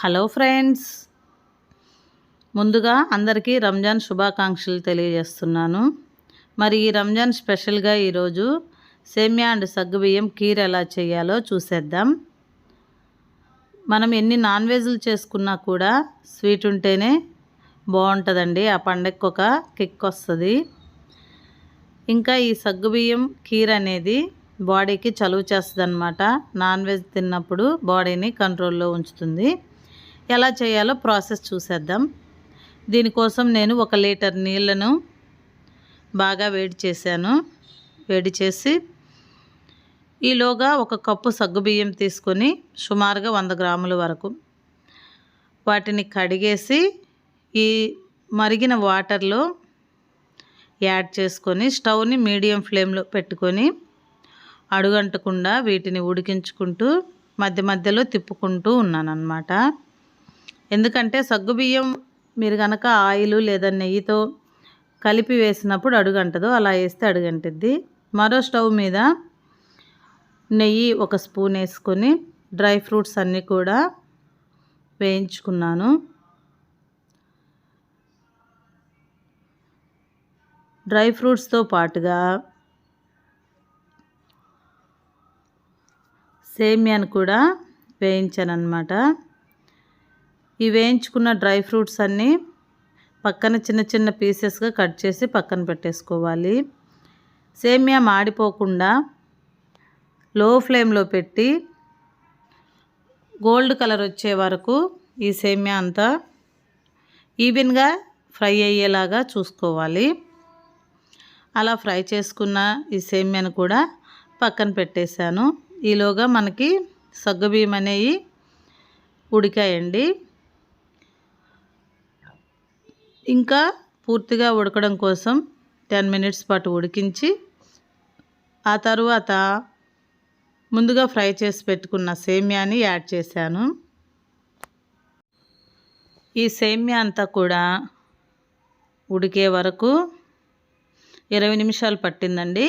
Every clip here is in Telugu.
Hello friends. ముందుగా అందరికీ రంజాన్ శుభాకాంక్షలు తెలియజేస్తున్నాను. మరి ఈ రంజాన్ స్పెషల్గా ఈరోజు సేమ్యా అండ్ సగ్గుబియ్యం కీర్ ఎలా చేయాలో చూసేద్దాం. మనం ఎన్ని నాన్ వెజ్లు చేసుకున్నా కూడా స్వీట్ ఉంటేనే బాగుంటుందండి. ఆ పండగకు ఒక కిక్ వస్తుంది. ఇంకా ఈ సగ్గుబియ్యం కీర్ అనేది బాడీకి చలువ చేస్తుంది అనమాట నాన్ వెజ్ తిన్నప్పుడు బాడీని కంట్రోల్లో ఉంచుతుంది. ఎలా చేయాలో ప్రాసెస్ చూసేద్దాం. దీనికోసం నేను ఒక లీటర్ నీళ్ళను బాగా వేడి చేశాను. వేడి చేసి ఈలోగా ఒక కప్పు సగ్గుబియ్యం తీసుకొని సుమారుగా వంద గ్రాముల వరకు వాటిని కడిగేసి ఈ మరిగిన వాటర్లో యాడ్ చేసుకొని స్టవ్ని మీడియం ఫ్లేమ్లో పెట్టుకొని అడుగంటకుండా వీటిని ఉడికించుకుంటూ మధ్య మధ్యలో తిప్పుకుంటూ ఉన్నాను అన్నమాట ఎందుకంటే సగ్గుబియ్యం మీరు కనుక ఆయిల్ లేదా నెయ్యితో కలిపి వేసినప్పుడు అడుగంటదు. అలా వేస్తే అడుగంటిద్ది. మరో స్టవ్ మీద నెయ్యి ఒక స్పూన్ వేసుకొని డ్రై ఫ్రూట్స్ అన్నీ కూడా వేయించుకున్నాను. డ్రై ఫ్రూట్స్తో పాటుగా సేమ్యాను కూడా వేయించాను అన్నమాట ఈ వేయించుకున్న డ్రై ఫ్రూట్స్ అన్నీ పక్కన చిన్న చిన్న పీసెస్గా కట్ చేసి పక్కన పెట్టేసుకోవాలి. సేమియా మాడిపోకుండా లో ఫ్లేమ్లో పెట్టి గోల్డ్ కలర్ వచ్చే వరకు ఈ సేమియా అంతా ఈవెన్గా ఫ్రై అయ్యేలాగా చూసుకోవాలి. అలా ఫ్రై చేసుకున్న ఈ సేమ్యాను కూడా పక్కన పెట్టేశాను. ఈలోగా మనకి సగ్గుబియ్యం అనేవి ఉడికాయండి. ఇంకా పూర్తిగా ఉడకడం కోసం టెన్ మినిట్స్ పాటు ఉడికించి ఆ తర్వాత ముందుగా ఫ్రై చేసి పెట్టుకున్న సేమ్యాని యాడ్ చేశాను. ఈ సేమ్యా అంతా కూడా ఉడికే వరకు ఇరవై నిమిషాలు పట్టిందండి.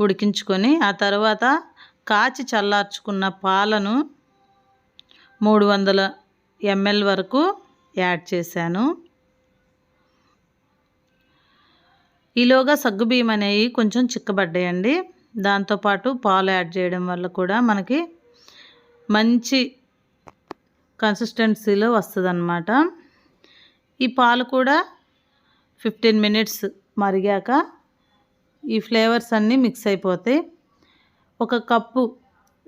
ఉడికించుకొని ఆ తర్వాత కాచి చల్లార్చుకున్న పాలను మూడు వందల ఎంఎల్ వరకు యాడ్ చేశాను. ఈలోగా సగ్గుబియ్యం అనేవి కొంచెం చిక్కబడ్డాయండి. దాంతోపాటు పాలు యాడ్ చేయడం వల్ల కూడా మనకి మంచి కన్సిస్టెన్సీలో వస్తుంది ఈ పాలు కూడా ఫిఫ్టీన్ మినిట్స్ మరిగాక ఈ ఫ్లేవర్స్ అన్నీ మిక్స్ అయిపోతాయి. ఒక కప్పు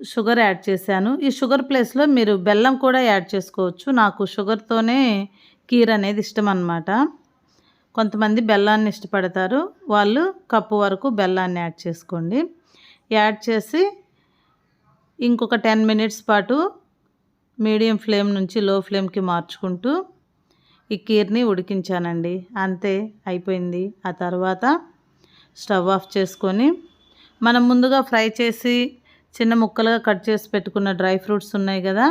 షుగర్ యాడ్ చేశాను. ఈ షుగర్ ప్లేస్లో మీరు బెల్లం కూడా యాడ్ చేసుకోవచ్చు. నాకు షుగర్తోనే కీర్ అనేది ఇష్టం అన్నమాట కొంతమంది బెల్లాన్ని ఇష్టపడతారు. వాళ్ళు కప్పు వరకు బెల్లాన్ని యాడ్ చేసుకోండి. యాడ్ చేసి ఇంకొక టెన్ మినిట్స్ పాటు మీడియం ఫ్లేమ్ నుంచి లో ఫ్లేమ్కి మార్చుకుంటూ ఈ కీర్ని ఉడికించానండి. అంతే అయిపోయింది. ఆ తర్వాత స్టవ్ ఆఫ్ చేసుకొని మనం ముందుగా ఫ్రై చేసి చిన్న ముక్కలుగా కట్ చేసి పెట్టుకున్న డ్రై ఫ్రూట్స్ ఉన్నాయి కదా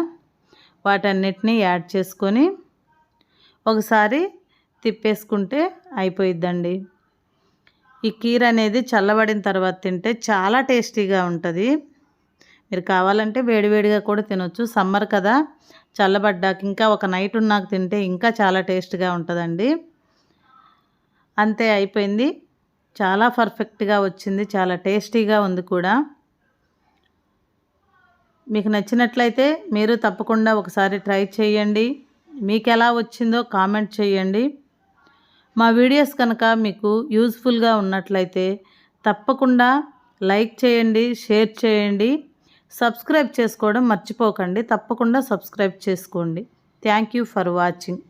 వాటన్నిటిని యాడ్ చేసుకొని ఒకసారి తిప్పేసుకుంటే అయిపోయిద్దండి. ఈ కీర అనేది చల్లబడిన తర్వాత తింటే చాలా టేస్టీగా ఉంటుంది. మీరు కావాలంటే వేడివేడిగా కూడా తినొచ్చు. సమ్మర్ కదా చల్లబడ్డాక ఇంకా ఒక నైట్ ఉన్నాక తింటే ఇంకా చాలా టేస్ట్గా ఉంటుందండి. అంతే అయిపోయింది. చాలా పర్ఫెక్ట్గా వచ్చింది. చాలా టేస్టీగా ఉంది కూడా. మీకు నచ్చినట్లయితే మీరు తప్పకుండా ఒకసారి ట్రై చేయండి. మీకు ఎలా వచ్చిందో కామెంట్ చేయండి. మా వీడియోస్ కనుక మీకు యూజ్ఫుల్గా ఉన్నట్లయితే తప్పకుండా లైక్ చేయండి షేర్ చేయండి సబ్స్క్రైబ్ చేసుకోవడం మర్చిపోకండి తప్పకుండా సబ్స్క్రైబ్ చేసుకోండి. Thank you for watching